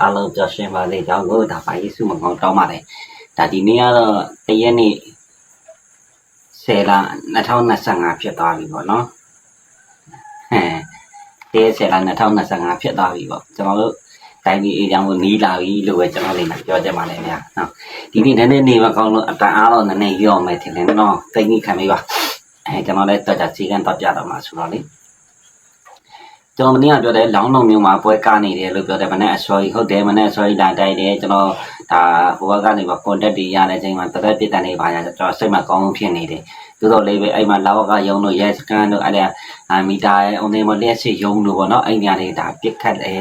အားလုံးကြောက်ရှင်ပါစေကြောင်းကိုဒါပါယေစုမကောင်းတောင်းပါတယ်ဒါဒီနေ့ကတော့တရက်နေ့10လ2025ဖြစ်သွားပြီပေါ့နော်ဟဲတရက်10လ2025ဖြစ်သွားပြီပေါ့ကျွန်တော်တို့တိုင်းပြည်အေးချမ်းကိုနီးလာပြီလို့ပဲကျွန်တော်လေးကပြောချင်ပါတယ်ဗျာနော်ဒီနေ့နည်းနည်းနေမကောင်းလို့အတန်အားတော့နည်းနည်းရော့မယ်ထင်တယ်နော်သိကြီးခံပြီပါအဲကျွန်တော်လည်းတော့ကြစီကံတော့ပြတော့မှာဆိုတော့လေ ကျွန်တော်မင်းကပြောတယ်လောင်းလုံးမျိုးမှာပွဲကားနေတယ်လို့ပြောတယ်မနေ့အစောကြီးဟုတ်တယ်မနေ့အစောကြီးလာတိုက်တယ်ကျွန်တော်ဒါဟိုဘက်ကနေပါ contact တွေရတဲ့အချိန်မှာတသက်ပြစ်တန်နေပါညာကျွန်တော်စိတ်မကောင်းဖြစ်နေတယ်သို့တော်လေးပဲအဲ့မှာလောက်ကယုံတို့ရဲစကန်တို့အဲ့ဒါအာမီတာရဲ့အုံနေမလက်စစ်ယုံတို့ပေါ့နော်အဲ့ညာတွေဒါပြစ်ခတ်တယ်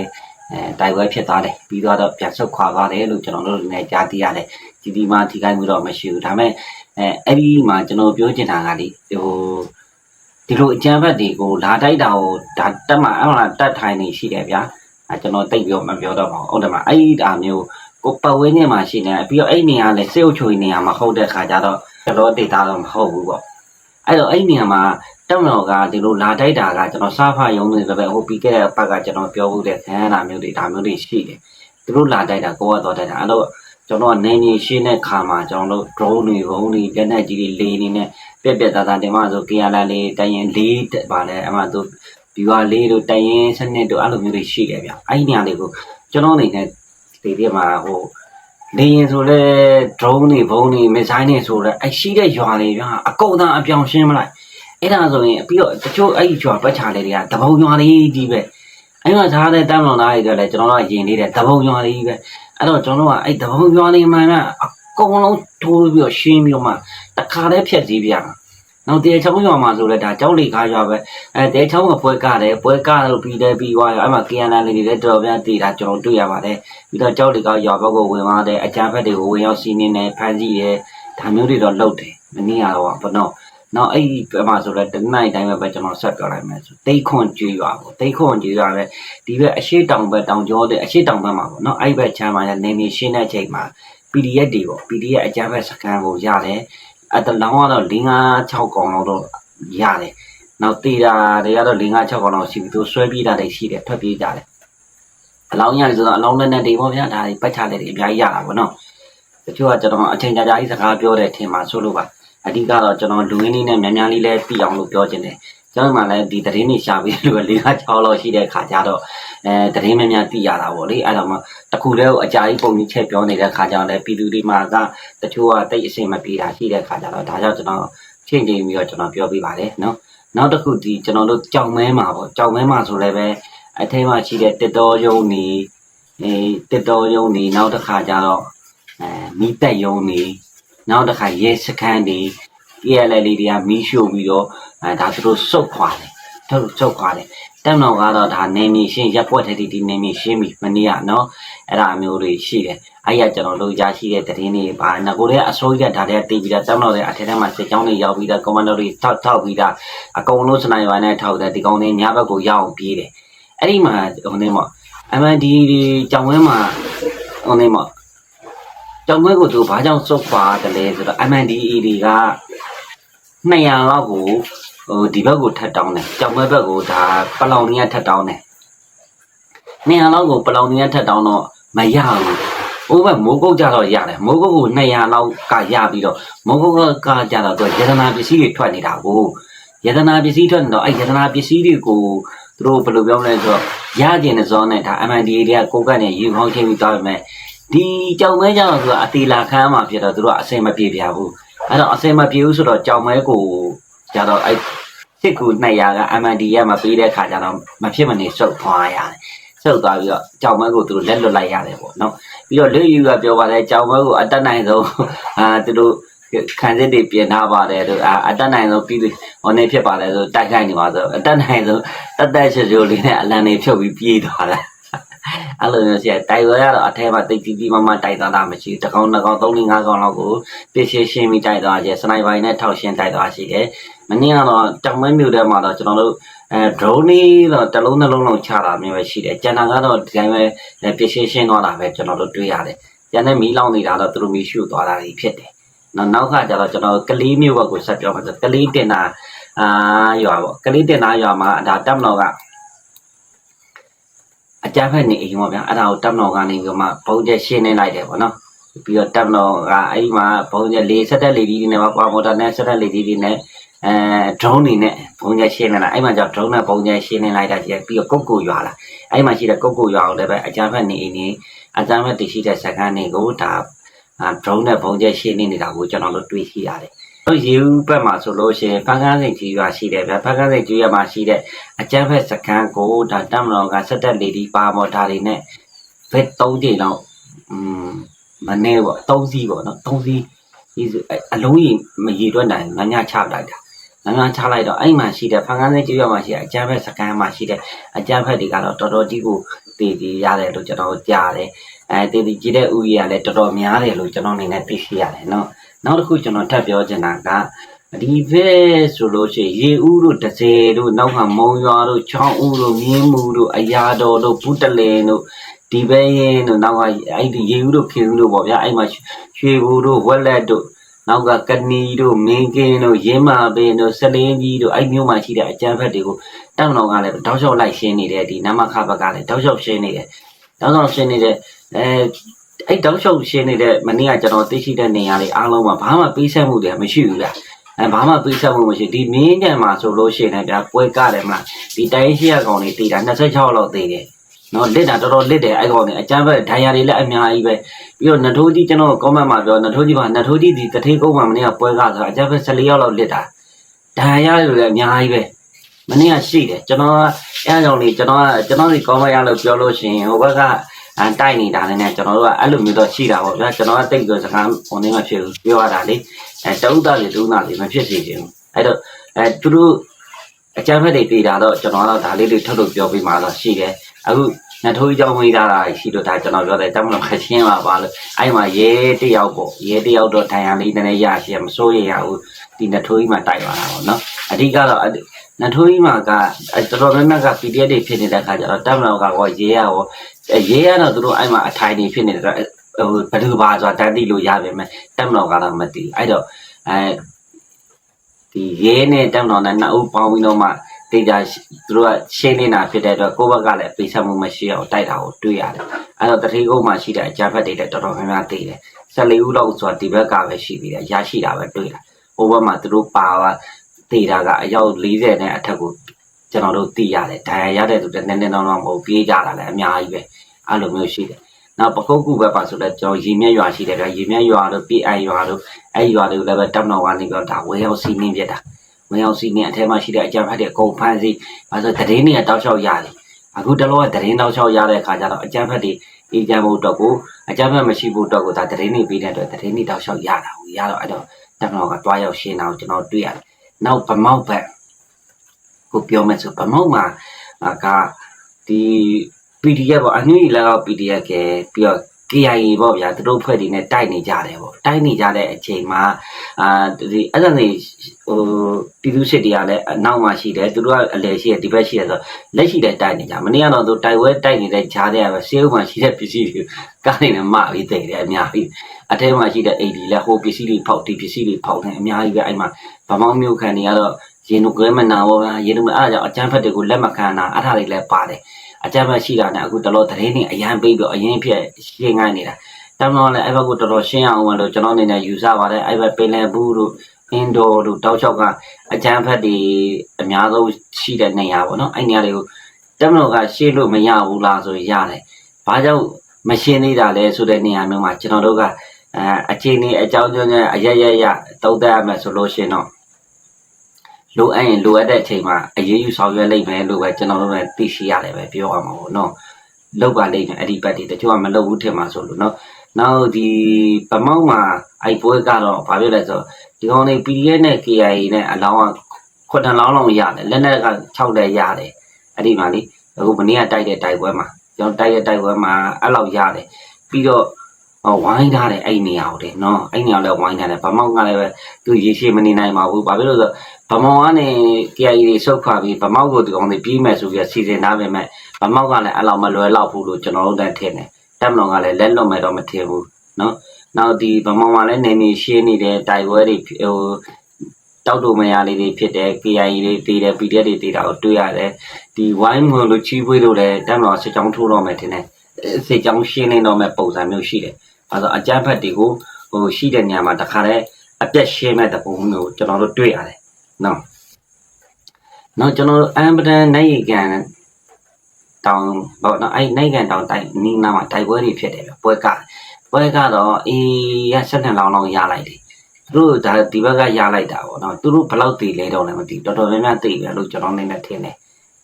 အဲတိုက်ပွဲဖြစ်သွားတယ်ပြီးတော့ပြန်ဆုတ်ခွာသွားတယ်လို့ကျွန်တော်တို့လည်းကြားသိရတယ်ဒီဒီမှာထိခိုက်မှုတော့မရှိဘူးဒါပေမဲ့အဲအဲ့ဒီမှာကျွန်တော်ပြောချင်တာကဒီဟို ဒီလိုအကြမ်းဖက်တွေကိုလာတိုက်တာကိုဒါတက်မှအဲ့မှာတက်ထိုင်နေရှိတယ်ဗျာအဲကျွန်တော်တိတ်ပြောမပြောတော့ပါဘူးဟုတ်တယ်မအဲ့ဒီဒါမျိုးကိုပတ်ဝန်းကျင်မှာရှိနေပြီးတော့အဲ့နေရာလည်းစေုပ်ချွေနေရာမှာဟုတ်တဲ့ခါကျတော့ကျွန်တော်ဒေတာတော့မဟုတ်ဘူးပေါ့အဲ့တော့အဲ့နေရာမှာတက်မတော်ကဒီလိုလာတိုက်တာကကျွန်တော်စားဖရုံးနေတယ်ပဲဟိုပြီးခဲ့တဲ့ဘက်ကကျွန်တော်ပြောဖို့တဲ့ခန်းနာမျိုးတွေဒါမျိုးတွေရှိတယ်သူတို့လာတိုက်တာကိုကတော့တိုက်တာအဲ့တော့ ကျွန်တော်ကနေနေရှင်းတဲ့ခါမှာကျွန်တော်တို့ drone တွေဘုံတွေလက်နက်ကြီးတွေလေနေနဲ့ပြက်ပြက်သားသားတင်မဆို KRL လေးတရင်လေးပါလဲအမှသူ viewer လေးတို့တရင်စနစ်တို့အဲ့လိုမျိုးတွေရှိတယ်ဗျအဲ့ဒီနေရာတွေကိုကျွန်တော်အနေနဲ့ဒီပြမှာဟိုလေရင်ဆိုလဲ drone တွေဘုံတွေ missile တွေဆိုလဲအဲ့ရှိတဲ့ရွာတွေဗျအကုန်သားအပြောင်ရှင်းမလိုက်အဲ့ဒါဆိုရင်ပြီးတော့တချို့အဲ့ဒီရွာပတ်ချာလေးတွေကတပုံရွာလေးကြီးပဲအဲ့မှာသားတဲ့တမ်းလွန်သားတွေလည်းကျွန်တော်တို့ကယင်လေးတဲ့တပုံရွာလေးကြီးပဲ အဲ့တော့ကျွန်တော်တို့ကအဲ့တပုံရွာလေးမှန်ကအကုန်လုံးထိုးပြီးတော့ရှင်းပြီးတော့မှတခါတည်းဖြတ်စည်းပြရမှာနောက်တဲချောင်းရွာမှာဆိုလဲဒါကြောက်လေကားရွာပဲအဲတဲချောင်းကပွဲကားတယ်ပွဲကားလို့ပြီးတယ်ပြီးသွားရောအဲ့မှာ KNL လေးတွေလည်းတော်တော်များတည်တာကျွန်တော်တွေ့ရပါတယ်ပြီးတော့ကြောက်လေကားရွာဘက်ကိုဝင်သွားတယ်အကြမ်းဖက်တွေကိုဝင်ရောက်စီးနင်းတယ်ဖမ်းဆီးတယ်ဒါမျိုးတွေတော့လုပ်တယ်မနည်းကတော့ဘာနော် နောက်အဲ့ဒီဘက်မှာဆိုလဲတနိုက်တိုင်းပဲကျွန်တော်ဆက်ပြောလိုက်မယ်ဆိုတိတ်ခွန်ကျွေးရွာပေါ့တိတ်ခွန်ကျွေးရွာပဲဒီဘက်အရှိတောင်ဘက်တောင်ကျောတဲ့အရှိတောင်ဘက်မှာပေါ့နော်အဲ့ဘက်ချမ်းမှာနေနေရှင်းတဲ့ချိန်မှာ PDF တွေပေါ့ PDF အကြမ်းဖက်စကန်ကိုရတယ်အတလောင်းကတော့၄၅6កောင်လောက်တော့ရတယ်နောက်တေတာတွေကတော့၄၅6កောင်လောက်ရှိပြီသူဆွဲပြေးတာတွေရှိတယ်ထွက်ပြေးကြတယ်အလောင်းရဆိုတော့အလောင်းနဲ့နဲ့တွေပေါ့ဗျာဒါတွေပတ်ချတယ်တွေအများကြီးရတာပေါ့နော်တချို့ကကျွန်တော်အချိန်ကြာကြာကြီးစကားပြောတဲ့ထင်မှာဆိုလို့ပါ အဓိကတော့ကျွန်တော်လူရင်းလေးနဲ့များများလေးလဲပြီးအောင်လို့ပြောချင်တယ်ကျွန်တော်မှလည်းဒီသတင်းတွေရှာပြီးလို့၄၅6လောက်ရှိတဲ့ခါကျတော့အဲသတင်းများများသိရတာပေါ့လေအဲ့တော့မှတခုတည်းကိုအကြာကြီးပုံကြီးချက်ပြောနေတဲ့ခါကျတော့လည်းပြည်သူတွေမှာကတချို့ကတိတ်အစင်မပြေတာရှိတဲ့ခါကျတော့ဒါကြောင့်ကျွန်တော်ချိန်ချိန်ပြီးတော့ကျွန်တော်ပြောပြပါတယ်နော်နောက်တစ်ခုဒီကျွန်တော်တို့ကြောင်မဲမှာပေါ့ကြောင်မဲမှာဆိုလည်းပဲအထက်မှာရှိတဲ့တစ်တော်ယုံနေအဲတစ်တော်ယုံနေနောက်တစ်ခါကျတော့အဲမိတက်ယုံနေ နောက်တစ်ခါရဲစခန်းတွေ PLL လေးတွေကမီးရှို့ပြီးတော့အဲဒါသူတို့စုတ်ခွာတယ်ထုတ်စုတ်ခွာတယ်တက်မတော်ကတော့ဒါနေမီရှင်းရက်ပွက်တဲ့ဒီဒီနေမီရှင်းပြီမနေ့ကနော်အဲ့ဒါမျိုးတွေရှိတယ်အဲ့ရကျွန်တော်တို့ရရှိတဲ့သတင်းတွေပါငကိုတဲ့အစိုးရဒါတွေကတည်ပြီးတော့တက်မတော်တဲ့အထက်ထဲမှာစစ်ကြောင်းတွေရောက်ပြီးတော့ကွန်မန်ဒိုတွေထောက်ထောက်ပြီးတော့အကုန်လုံးစနိုက်ပါနဲ့ထောက်တယ်ဒီကောင်တွေညဘက်ကိုရောက်အောင်ပြေးတယ်အဲ့ဒီမှာဟိုနေမော့ MND ကြောင်ဝဲမှာဟိုနေမော့ ကြောင်ဝဲကိုသူဘာကြောင့်စုတ်ခွာတယ်လဲဆိုတော့ MNDE တွေက200လောက်ကိုဟိုဒီဘက်ကိုထပ်တောင်းတယ်ကြောင်ဘက်ဘက်ကိုဒါပလောင်နေရထပ်တောင်းတယ်နေရာလောက်ကိုပလောင်နေရထပ်တောင်းတော့မရဘူးဟိုဘက်မိုးကုတ်ကြတော့ရတယ်မိုးကုတ်ကို200လောက်ကရပြီးတော့မိုးကုတ်ကကြတော့သူရတနာပစ္စည်းတွေထွက်နေတာကိုရတနာပစ္စည်းထွက်နေတော့အဲ့ရတနာပစ္စည်းတွေကိုသူတို့ဘယ်လိုပြောမလဲဆိုတော့ရကျင်တဲ့ဇောနဲ့ဒါ MNDA တွေကကိုကတ်နဲ့ရေခေါင်းချင်းပြီးသွားပြီမဲ့ ဒီကြောင်မဲကြတော့သူကအတီလာခမ်းမှာဖြစ်တော့သူတို့ကအစင်မပြေပြဘူးအဲ့တော့အစင်မပြေဘူးဆိုတော့ကြောင်မဲကိုကြတော့အဲ့စစ်ကူ200က MND ရမှာပေးတဲ့ခါကျတော့မဖြစ်မနေစုပ်သွားရတယ်စုပ်သွားပြီးတော့ကြောင်မဲကိုသူတို့လက်လွတ်လိုက်ရတယ်ပေါ့နော်ပြီးတော့လူယူကပြောပါတယ်ကြောင်မဲကိုအတက်နိုင်ဆုံးအာသူတို့ခံစစ်တွေပြင်ထားပါတယ်တို့အာအတက်နိုင်ဆုံးပြီးဟိုနေဖြစ်ပါလေဆိုတိုက်ခိုက်နေပါဆိုအတက်နိုင်ဆုံးတက်တက်ချွတ်ချွတ်လေးနဲ့အလံတွေဖြုတ်ပြီးပြေးသွားတယ် အဲ့လိုမျိုးရှိတယ်တိုက်ဝဲကတော့အထဲမှာတိတ်တီးတီးမမတိုက်သွားတာမရှိဘူးတစ်ကောင်တစ်ကောင်သုံးလေးငါးကောင်လောက်ကိုပြည့်ရှင်းရှင်းပြီးတိုက်သွားခြင်းစနိုက်ပါနဲ့ထောက်ရှင်းတိုက်သွားရှိတယ်မနေ့ကတော့တောင်မဲမြို့ထဲမှာတော့ကျွန်တော်တို့အဲ drone လေးတော့တစ်လုံးနှလုံးလုံးချတာမျိုးပဲရှိတယ်ကျန်တာကတော့ဒီတိုင်းပဲပြည့်ရှင်းရှင်းသွားတာပဲကျွန်တော်တို့တွေ့ရတယ်ကျန်တဲ့မီးလောင်နေတာတော့သူတို့မီးရှို့သွားတာတွေဖြစ်တယ်နောက်နောက်ကကျတော့ကျွန်တော်ကလေးမျိုးဘက်ကိုဆက်ပြောမှာဆိုကလေးတင်တာအာရွာပေါ့ကလေးတင်တာရွာမှာဒါတက်မတော်က အအကြမ်းဖက်နေအိမ်ပေါ့ဗျာအဲ့ဒါကိုတပ်မတော်ကနေပြီးတော့မှဘုံကျက်ရှင်းနေလိုက်တယ်ပေါ့နော်ပြီးတော့တပ်မတော်ကအဲ့ဒီမှာဘုံကျက်လေးဆက်တက်လေးဒီတွေနဲ့ပါမော်တာနဲ့ဆက်တက်လေးဒီတွေနဲ့အဲ drone တွေနဲ့ဘုံကျက်ရှင်းနေတာအဲ့မှာကျတော့ drone နဲ့ဘုံကျက်ရှင်းနေလိုက်တာကြီးပြီးတော့ကုတ်ကိုရွာလာအဲ့မှာရှိတဲ့ကုတ်ကိုရွာအောင်လည်းပဲအကြမ်းဖက်နေအိမ်နေအကြမ်းဖက်တည်ရှိတဲ့စကန်တွေကိုဒါ drone နဲ့ဘုံကျက်ရှင်းနေနေတာကိုကျွန်တော်တို့တွေ့ရှိရတယ် တော့ရေဦးဘက်မှာဆိုလို့ရှိရင်ဖန်ကားစိန်ကြီးရွာရှိတယ်ဗျဖန်ကားစိန်ကြီးရွာမှာရှိတဲ့အကျန်းဖက်စကန်ကိုဒါတမတော်ကစက်တက်လေဒီပါမော်ဒါတွေနဲ့ဘက်၃ချိန်လောက်อืมမနေပေါ့၃စီးပေါ့နော်၃စီးဒီအလုံးကြီးမရေတွက်နိုင်ငါညချလိုက်တာငါညချလိုက်တော့အဲ့မှာရှိတဲ့ဖန်ကားစိန်ကြီးရွာမှာရှိတဲ့အကျန်းဖက်စကန်မှာရှိတဲ့အကျန်းဖက်တွေကတော့တော်တော်ကြီးကိုတည်တည်ရတယ်လို့ကျွန်တော်ကြားတယ်အဲတည်တည်ကြီးတဲ့ဥယျာလည်းတော်တော်များတယ်လို့ကျွန်တော်အနေနဲ့သိရှိရတယ်နော် နောက်တစ်ခုကျွန်တော်ထပ်ပြောချင်တာကဒီဘက်ဆိုလို့ရှိရင်ရေဦးတို့တစေတို့နောက်ကမုံရွာတို့ချောင်းဦးတို့မြင်းမှုတို့အရာတော်တို့ဘူးတလင်တို့ဒီဘက်ရင်တို့နောက်ကအဲ့ဒီရေဦးတို့ခင်ဦးတို့ပေါ့ဗျာအဲ့မှာရွှေဘူးတို့ဝက်လက်တို့နောက်ကကနီတို့မင်းကင်းတို့ရင်းမာပင်တို့စလင်းကြီးတို့အဲ့မျိုးမှရှိတဲ့အကြမ်းဖက်တွေကိုတောက်တော်ကလည်းတောက်လျှောက်လိုက်ရှင်းနေတယ်ဒီနမခဘကလည်းတောက်လျှောက်ရှင်းနေတယ်တောက်လျှောက်ရှင်းနေတဲ့အဲ အဲ့တောက်လျှောက်ရှင်းနေတဲ့မနေ့ကကျွန်တော်သိရှိတဲ့နေရာတွေအားလုံးမှာဘာမှပေးဆက်မှုတွေမရှိဘူးလားအဲဘာမှပေးဆက်မှုမရှိဒီမင်းကြံမှာဆိုလို့ရှိရင်လည်းဗျာပွဲကတယ်မလားဒီတိုင်းရှိရကောင်တွေတည်တာ26လောက်တည်တယ်နော်လစ်တာတော်တော်လစ်တယ်အဲ့ကောင်တွေအကျမ်းပဲဒိုင်ယာတွေလည်းအများကြီးပဲပြီးတော့နထိုးကြီးကျွန်တော်ကောမန့်မှာပြောနထိုးကြီးမှာနထိုးကြီးဒီတထေးကုန်းမှာမနေ့ကပွဲကဆိုအကျမ်းပဲ14ရောက်လောက်လစ်တာဒိုင်ယာတွေလည်းအများကြီးပဲမနေ့ကရှိတယ်ကျွန်တော်အဲအကြောင်းလေးကျွန်တော်ကျွန်တော်ဒီကောမန့်ရလို့ပြောလို့ရှိရင်ဟိုဘက်က အဲတိုက်နေတာလည်းနဲ့ကျွန်တော်တို့ကအဲ့လိုမျိုးတော့ရှိတာပေါ့ဗျာကျွန်တော်ကတိတ်ဆိုစကားပုံနေမှဖြစ်ဘူးပြောရတာလေအဲတဥဒလေဒုနာလေမဖြစ်စေချင်ဘူးအဲ့တော့အဲသူတို့အကြမ်းဖက်တွေပြည်တာတော့ကျွန်တော်ကတော့ဒါလေးတွေထုတ်လို့ပြောပြမှာတော့ရှိတယ်အခုနှစ်ထိုးကြောင်းဝေးတာရှိလို့ဒါကျွန်တော်ပြောတယ်တမလို့ခချင်းပါပါလို့အဲ့မှာရဲတယောက်ပေါ့ရဲတယောက်တော့ထိုင်ရလေးနည်းနည်းရရှိရမစိုးရရဘူးဒီနှစ်ထိုးကြီးမှာတိုက်သွားတာပေါ့နော်အဓိကတော့ နထိုးကြီးမှာကတော်တော်များများက PDF တွေဖြစ်နေတဲ့ခါကျတော့တက်မတော်ကရောရေးရရောရေးရတော့သူတို့အဲ့မှာအထိုင်တွေဖြစ်နေတယ်ဟိုဘယ်သူပါဆိုတာတန်းသိလို့ရပါမယ်တက်မတော်ကတော့မသိအဲ့တော့အဲဒီရေးနဲ့တက်မတော်နဲ့နှစ်ဦးပေါင်းပြီးတော့မှတေချာသူတို့ကရှင်းနေတာဖြစ်တဲ့အတွက်ကိုယ့်ဘက်ကလည်းပိတ်ဆက်မှုမရှိအောင်တိုက်တာကိုတွေ့ရတယ်အဲ့တော့တတိကုန်းမှာရှိတဲ့အကြမ်းဖက်တွေလည်းတော်တော်များများသိတယ်14ဦးလောက်ဆိုတာဒီဘက်ကပဲရှိသေးတယ်ရရှိတာပဲတွေ့တာဟိုဘက်မှာသူတို့ပါ ပါတေတာကအယောက်40နဲ့အထက်ကိုကျွန်တော်တို့သိရတယ်ဒဏ်ရာရတဲ့သူတွေနည်းနည်းတော့မဟုတ်ပြေးကြတာလည်းအများကြီးပဲအဲ့လိုမျိုးရှိတယ်နောက်ပခုတ်ကူဘက်ပါဆိုတော့ကျွန်တော်ရေမြက်ရွာရှိတယ်ဗျရေမြက်ရွာတို့ PI ရွာတို့အဲ့ရွာတွေကိုလည်းပဲတပ်တော်ကနေပြီးတော့ဒါဝဲရောက်စီးနှင်းပြတာဝဲရောက်စီးနှင်းအထက်မှာရှိတဲ့အကြမ်းဖက်တဲ့အကုန်ဖမ်းဆီးအဲဆိုတရင်တွေကတောက်လျှောက်ရတယ်အခုတလောကတရင်တောက်လျှောက်ရတဲ့အခါကျတော့အကြမ်းဖက်တွေအေးကြဖို့တော့ကိုအကြမ်းဖက်မရှိဖို့တော့ကိုဒါတရင်တွေပြီးတဲ့အတွက်တရင်တွေတောက်လျှောက်ရတာကိုရတော့အဲ့တော့တပ်တော်ကတွားရောက်ရှင်းတာကိုကျွန်တော်တွေ့ရတယ် နောက်ဗမောက်ဘက်ကိုပြောမယ်ဆိုဗမောက်မှာကဒီ PDF ပေါ့အနည်းလောက် PDF ကပြီးတော့ KIA ပေါ့ဗျာသူတို့ဖွဲ့တွေနဲ့တိုက်နေကြတယ်ပေါ့တိုက်နေကြတဲ့အချိန်မှာအာဒီအဲ့ဒါနေဟိုပြည်သူစစ်တွေကလည်းအနောက်မှာရှိတယ်သူတို့ကအလဲရှိတယ်ဒီဘက်ရှိတယ်ဆိုလက်ရှိတဲ့တိုက်နေကြမနေ့ကတော့သူတိုက်ဝဲတိုက်နေတဲ့ဂျားတွေကပဲဆေးဥမှာရှိတဲ့ပစ္စည်းတွေကားနေနဲ့မပြီးတိတ်တယ်အများကြီးအထဲမှာရှိတဲ့ AD လည်းဟိုပစ္စည်းတွေဖောက်ဒီပစ္စည်းတွေဖောက်နေအများကြီးပဲအဲ့မှာ ဗမောင်းမျိုးခံတွေကတော့ရေနုကွဲမနာဘောဗျာရေနုအဲ့ဒါကြောင့်အကျန်းဖက်တွေကိုလက်မခံတာအဲ့ဒါတွေလည်းပါတယ်အကြမ်းဖက်ရှိတာနဲ့အခုတလောသတင်းတွေအရန်ပေးပြီးအရင်ဖြစ်ရှင်းငိုင်းနေတာတမန်လည်းအဲ့ဘက်ကိုတော်တော်ရှင်းအောင်လို့ကျွန်တော်အနေနဲ့ယူဆပါတယ်အဲ့ဘက်ပင်လယ်ဘူးတို့အင်ဒိုတို့တောက်လျှောက်ကအကြမ်းဖက်တွေအများဆုံးရှိတဲ့နေရာပေါ့နော်အဲ့နေရာတွေကိုတမန်ကရှင်းလို့မရဘူးလားဆိုရင်ရတယ်ဘာကြောင့်မရှင်းသေးတာလဲဆိုတဲ့နေရာမျိုးမှာကျွန်တော်တို့ကအဲအခြေအနေအကြောင်းကြောင့်အရရရတုံးသက်ရမယ်ဆိုလို့ရှိရင်တော့ လိုအပ်ရင်လိုအပ်တဲ့အချိန်မှာအရေးယူဆောင်ရွက်လိမ့်မယ်လို့ပဲကျွန်တော်တို့လည်းသိရှိရတယ်ပဲပြောရမှာပေါ့နော်လောက်ပါလိမ့်မယ်အဲ့ဒီဘက်တွေတချို့ကမလုပ်ဘူးထင်မှာဆိုလို့နော်နောက်ဒီပမောက်မှာအိုက်ပွဲကတော့ဘာပြောလဲဆိုဒီကောင်လေး PDF နဲ့ KIA နဲ့အလောင်းကခွတ်တန်လောင်းလုံးရတယ်လက်နက်က6လက်ရတယ်အဲ့ဒီမှာလေအခုမနေ့ကတိုက်တဲ့တိုက်ပွဲမှာကျွန်တော်တိုက်တဲ့တိုက်ပွဲမှာအဲ့လောက်ရတယ်ပြီးတော့ ဝိုင်းထားတယ်အဲ့နေရာကိုတယ်နော်အဲ့နေရာလည်းဝိုင်းထားတယ်ဗမောက်ကလည်းပဲသူရေရှည်မနေနိုင်ပါဘူးဘာဖြစ်လို့လဲဆိုဗမောက်ကနေ KIA တွေဆုတ်ခွာပြီးဗမောက်ကိုဒီကောင်တွေပြီးမဲ့ဆိုပြီးစီစဉ်ထားပေမဲ့ဗမောက်ကလည်းအဲ့လောက်မလွယ်လောက်ဘူးလို့ကျွန်တော်တို့လည်းထင်တယ်တက်မတော်ကလည်းလက်လွတ်မဲ့တော့မထင်ဘူးနော်နောက်ဒီဗမောက်မှာလည်းနေနေရှင်းနေတဲ့တိုက်ပွဲတွေဟိုတောက်တူမရလေးတွေဖြစ်တယ် KIA တွေတည်တယ် PDF တွေတည်တာကိုတွေ့ရတယ်ဒီဝိုင်းမွန်လို့ချီးပွေးလို့လည်းတမ်းတော်စစ်ကြောင်းထိုးတော့မယ်ထင်တယ်စစ်ကြောင်းရှင်းနေတော့မယ်ပုံစံမျိုးရှိတယ် အဲဆိုအကြမ်းဖက်တွေကိုဟိုရှိတဲ့နေရာမှာတခါတည်းအပြက်ရှင်းမဲ့တပုံမျိုးကျွန်တော်တို့တွေ့ရတယ်နော်နော်ကျွန်တော်အမ်ပဒန်နိုင်ရီကန်တောင်ပေါ့နော်အဲ့နိုင်ကန်တောင်တိုက်နီးနားမှာတိုက်ပွဲတွေဖြစ်တယ်ပွဲကပွဲကတော့အေးရဆက်နှစ်လောင်းလောင်းရလိုက်တယ်သူတို့ဒါဒီဘက်ကရလိုက်တာပေါ့နော်သူတို့ဘယ်လောက်တည်လဲတော့လည်းမသိတော်တော်များများတည်တယ်လို့ကျွန်တော်နေနဲ့ထင်တယ်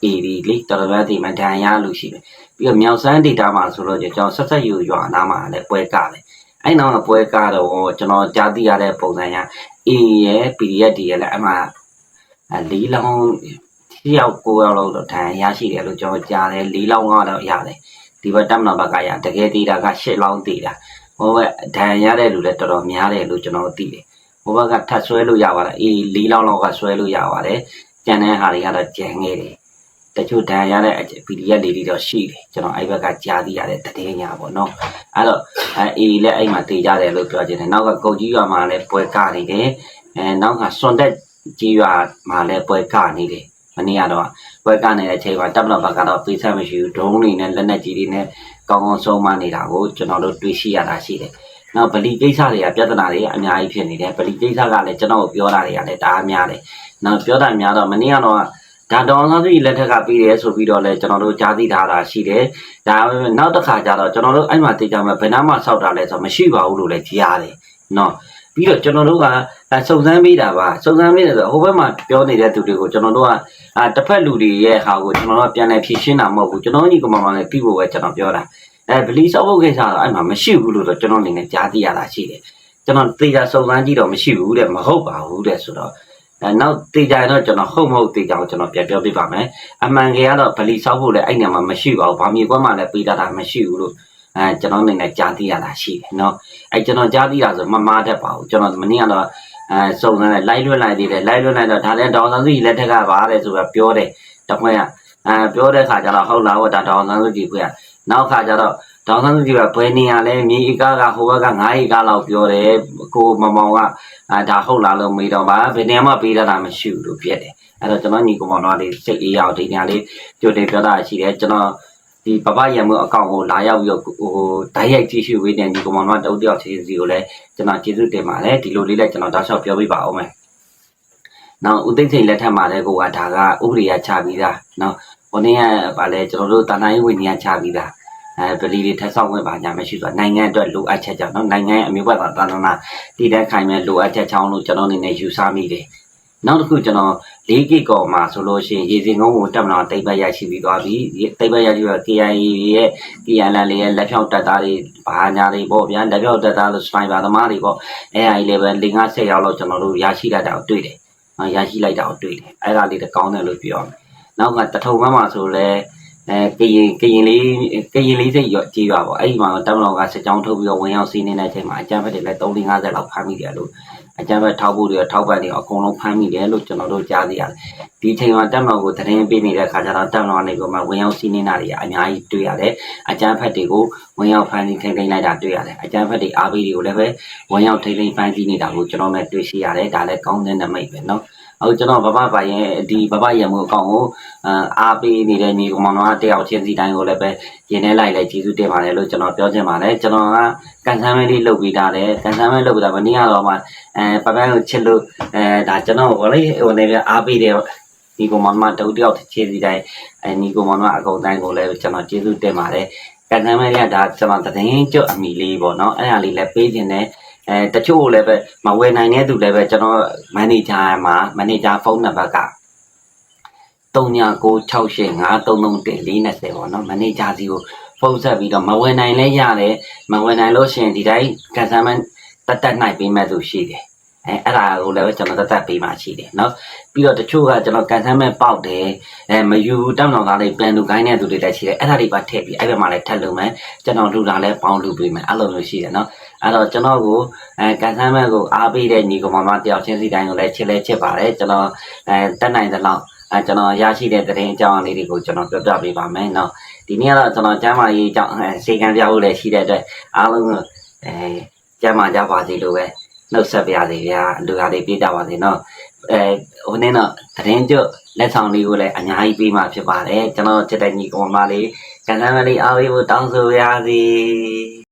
အေးဒီလေတော်တော်များတည်မှဒဏ်ရလို့ရှိတယ်ပြီးတော့မြောက်စမ်းဒေတာမှာဆိုတော့ကျွန်တော်ဆက်ဆက်ယူရွာနားမှာလည်းပွဲကတယ်အဲ့နောက်ကပွဲကတော့ကျွန်တော်ကြားသိရတဲ့ပုံစံရအေးရဲ့ PDF တွေရဲ့လည်းအမှလေးလောင်း6ယောက်9ယောက်လောက်တော့ဒဏ်ရာရရှိတယ်လို့ကျွန်တော်ကြားတယ်4လောင်းကတော့ရတယ်ဒီဘက်တက်မနာဘက်ကရတကယ်တည်တာက8လောင်းတည်တာဟိုဘက်ဒဏ်ရာရတဲ့လူလည်းတော်တော်များတယ်လို့ကျွန်တော်သိတယ်ဟိုဘက်ကထပ်ဆွဲလို့ရပါတယ်အေး4လောင်းလောက်ကဆွဲလို့ရပါတယ်ကျန်တဲ့ဟာတွေကတော့ကြံခဲ့တယ် တချို့ဒဏ်ရာရတဲ့ PDF လေးတွေတော့ရှိတယ်ကျွန်တော်အဲ့ဘက်ကကြားသိရတဲ့တည်ညာပေါ့နော်အဲ့တော့အဲအေးလည်းအဲ့မှာတည်ကြတယ်လို့ပြောချင်တယ်နောက်ကကုတ်ကြီးရွာမှာလည်းပွဲကနေတယ်အဲနောက်ကစွန်တက်ကြီးရွာမှာလည်းပွဲကနေတယ်မနေ့ကတော့ပွဲကနေတဲ့အချိန်မှာတပ်မတော်ဘက်ကတော့ပြေးဆက်မရှိဘူးဒုံးတွေနဲ့လက်နက်ကြီးတွေနဲ့ကောင်းကောင်းဆုံးမနေတာကိုကျွန်တော်တို့တွေ့ရှိရတာရှိတယ်။နောက်ဗလီကိစ္စတွေကပြဿနာတွေအများကြီးဖြစ်နေတယ်။ဗလီကိစ္စကလည်းကျွန်တော်ပြောတာတွေကလည်းတအားများတယ်။နောက်ပြောတာများတော့မနေ့ကတော့ ဒါဒေါ်လာသီလက်ထက်ကပြီးတယ်ဆိုပြီးတော့လည်းကျွန်တော်တို့ကြားသိထားတာရှိတယ်။ဒါပေမဲ့နောက်တစ်ခါကျတော့ကျွန်တော်တို့အဲ့မှာသိကြမှာဘယ်နှမှစောက်တာလဲဆိုတော့မရှိပါဘူးလို့လည်းကြားရတယ်။နော်ပြီးတော့ကျွန်တော်တို့ကစုံစမ်းပေးတာပါစုံစမ်းပေးတယ်ဆိုဟိုဘက်မှာပြောနေတဲ့သူတွေကိုကျွန်တော်တို့ကအာတစ်ဖက်လူတွေရဲ့ဟာကိုကျွန်တော်တို့ကပြန်လည်ဖြည့်ရှင်းတာမဟုတ်ဘူးကျွန်တော်ညီကောင်မလည်းပြီးဖို့ပဲကျွန်တော်ပြောတာအဲဗလီဆောက်ဖို့ကိစ္စတော့အဲ့မှာမရှိဘူးလို့တော့ကျွန်တော်အနေနဲ့ကြားသိရတာရှိတယ်ကျွန်တော်သေချာစုံစမ်းကြည့်တော့မရှိဘူးတဲ့မဟုတ်ပါဘူးတဲ့ဆိုတော့အဲ နောက်တေချာတော့ကျွန်တော်ဟုတ်မဟုတ်တေချာကိုကျွန်တော်ပြန်ပြောပြပါမယ်အမှန်ကြီးကတော့ဗလီဆောက်ဖို့လည်းအဲ့နေရာမှာမရှိပါဘူးဗာမြေကွက်မှာလည်းပေးတာမရှိဘူးလို့အဲကျွန်တော်အနေနဲ့ကြားသိရတာရှိတယ်เนาะအဲကျွန်တော်ကြားသိတာဆိုမမားတတ်ပါဘူးကျွန်တော်မနေ့ကတော့အဲစုံစမ်းလိုက်လိုက်လွတ်လိုက်သေးတယ်လိုက်လွတ်လိုက်တော့ဒါလည်းဒေါအောင်ဆန်းစုကြည်လက်ထက်ကပါတယ်ဆိုတော့ပြောတယ်တခွင့်ကအဲပြောတဲ့ခါကျတော့ဟုတ်လားဟောဒါဒေါအောင်ဆန်းစုကြည်ခွင့်ကနောက်ခါကျတော့ ဒေါအောင်ဆန်းစုကြည်ကဘယ်နေရာလဲမြေဧကကဟိုဘက်က9ဧကလောက်ပြောတယ်ကိုမမောင်ကအဲဒါဟုတ်လားလို့မေးတော့ပါဘယ်နေရာမှပေးတာမရှိဘူးလို့ပြက်တယ်အဲ့တော့ကျွန်တော်ညီကောင်မောင်တို့လေးစိတ်အေးရအောင်ဒီနေရာလေးကြိုတင်ပြောတာရှိတယ်ကျွန်တော်ဒီပပရံမှုအကောင့်ကိုလာရောက်ပြီးတော့ဟိုဓာတ်ရိုက်ကြည့်ရှုဝေးတဲ့ဒီကောင်မောင်တို့တအုပ်တယောက်ချင်းစီကိုလည်းကျွန်တော်ကျေးဇူးတင်ပါတယ်ဒီလိုလေးလည်းကျွန်တော်တောက်လျှောက်ပြောပြပါအောင်မယ်နောက်ဦးသိန်းစိန်လက်ထက်မှာလည်းကိုကဒါကဥပဒေရချပြီးသားနော်ဟိုနေ့ကဗာလဲကျွန်တော်တို့တာနိုင်ဝင်နေရချပြီးသား အဲဗလီတွေထက်ဆောင်ဝင်ပါညာမရှိဆိုနိုင်ငံအတွက်လိုအပ်ချက်ကြောင့်နော်နိုင်ငံရဲ့အမျိုးဘက်ကသာသနာတည်တဲ့ခိုင်မဲ့လိုအပ်ချက်ချောင်းလို့ကျွန်တော်အနေနဲ့ယူဆမိတယ်နောက်တစ်ခုကျွန်တော်၄ဂစ်ကောမှာဆိုလို့ရှိရင်ရေစင်ကုန်းကိုတက်မလာတိတ်ပတ်ရရှိပြီးသွားပြီတိတ်ပတ်ရရှိတော့ KIA ရဲ့ KNL လေးရဲ့လက်ဖြောက်တက်သားတွေဘာညာတွေပေါ့ဗျာလက်ဖြောက်တက်သားလို့စပိုင်ပါသမားတွေပေါ့အဲဟာကြီးလည်းပဲ၄50ရောက်လောက်ကျွန်တော်တို့ရရှိလိုက်တာကိုတွေ့တယ်ရရှိလိုက်တာကိုတွေ့တယ်အဲ့ဒါလေးတကောင်းတယ်လို့ပြောရမယ်နောက်ကတထုံမန်းမှာဆိုလဲ အဲကရင်ကရင်လေးကရင်လေးစိတ်ရောကြည်ရွာပေါ့အဲ့ဒီမှာတမလောကစစ်ကြောင်းထုတ်ပြီးတော့ဝင်ရောက်စီးနေတဲ့အချိန်မှာအကြမ်းဖက်တွေလည်း3 50လောက်ဖမ်းမိတယ်လို့အကြမ်းဖက်ထောက်ဖို့တွေထောက်ပတ်တွေအကုန်လုံးဖမ်းမိတယ်လို့ကျွန်တော်တို့ကြားသိရတယ်ဒီအချိန်မှာတက်မတော်ကိုသတင်းပေးနေတဲ့ခါကျတော့တက်မတော်နေကမှဝင်ရောက်စီးနေတာတွေအများကြီးတွေ့ရတယ်အကြမ်းဖက်တွေကိုဝင်ရောက်ဖမ်းဆီးထိန်းသိမ်းလိုက်တာတွေ့ရတယ်အကြမ်းဖက်တွေအားပေးတွေကိုလည်းပဲဝင်ရောက်ထိန်းသိမ်းဖမ်းဆီးနေတာကိုကျွန်တော်လည်းတွေ့ရှိရတယ်ဒါလည်းကောင်းတဲ့နမိတ်ပဲเนาะ အခုကျွန်တော်ဘဘပိုင်ရဲ့ဒီဘဘရံမှုအကောင့်ကိုအားပေးနေတဲ့ညီကောင်မတော်တယောက်ချင်းစီတိုင်းကိုလည်းပဲရင်းနှဲလိုက်လိုက်ကျေးဇူးတင်ပါတယ်လို့ကျွန်တော်ပြောချင်ပါတယ်ကျွန်တော်ကကန်ဆန်းမဲလေးလုပ်ပြီးသားတယ်ကန်ဆန်းမဲလုပ်ပြီးသားမနေ့ကတော့မှအဲပပန်းကိုချစ်လို့အဲဒါကျွန်တော်ဟိုလေဟိုနေပြအားပေးတယ်ဒီကောင်မတော်တူတယောက်ချင်းစီတိုင်းအဲညီကောင်မတော်အကုန်တိုင်းကိုလည်းကျွန်တော်ကျေးဇူးတင်ပါတယ်ကန်ဆန်းမဲလေးကဒါကျွန်တော်သတင်းကြွအမိလေးပေါ့နော်အဲ့ဒါလေးလည်းပေးခြင်းနဲ့ အဲတချို့လည်းပဲမဝယ်နိုင်တဲ့သူလည်းပဲကျွန်တော်မန်နေဂျာမှာမန်နေဂျာဖုန်းနံပါတ်က399685331420ပေါ့နော်မန်နေဂျာစီကိုဖုန်းဆက်ပြီးတော့မဝယ်နိုင်လဲရတယ်မဝယ်နိုင်လို့ရှိရင်ဒီတိုင်းကန်ဆယ်မန်တက်တက်နိုင်ပေးမဲ့သူရှိတယ်အဲအဲ့ဒါကိုလည်းကျွန်တော်တက်တက်ပေးမှရှိတယ်เนาะပြီးတော့တချို့ကကျွန်တော်ကန်ဆယ်မဲ့ပေါက်တယ်အဲမယူတောင်းတော်သားလေးပြန်လူကိုင်းတဲ့သူတွေလည်းရှိတယ်အဲ့ဒါတွေပါထည့်ပြီးအဲ့ဘက်မှာလည်းထပ်လုပ်မယ်ကျွန်တော်လူလာလည်းပေါင်းလူပေးမယ်အဲ့လိုမျိုးရှိတယ်เนาะ အဲ့တော့ကျွန်တော်ကိုအဲကန်ဆမ်းမဲ့ကိုအားပေးတဲ့ညီကောင်မတယောက်ချင်းစီတိုင်းကိုလည်းချစ်လဲချစ်ပါတယ်ကျွန်တော်အဲတက်နိုင်သလောက်အဲကျွန်တော်ရရှိတဲ့သတင်းအကြောင်းအလေးတွေကိုကျွန်တော်ပြောပြပေးပါမယ်နော်ဒီနေ့ကတော့ကျွန်တော်ကျမ်းမာရေးအကြောင်းအဲစေကံပြဖို့လည်းရှိတဲ့အတွက်အားလုံးအဲကျမ်းမာကြပါစေလို့ပဲနှုတ်ဆက်ပါရစေဗျာလူသားတွေပြေးကြပါစေနော်အဲဟိုနေ့တော့သတင်းကျွတ်လက်ဆောင်လေးကိုလည်းအများကြီးပေးမှဖြစ်ပါတယ်ကျွန်တော်ချက်တဲ့ညီကောင်မလေးကန္တမလေးအားပေးဖို့တောင်းဆိုပါရစေ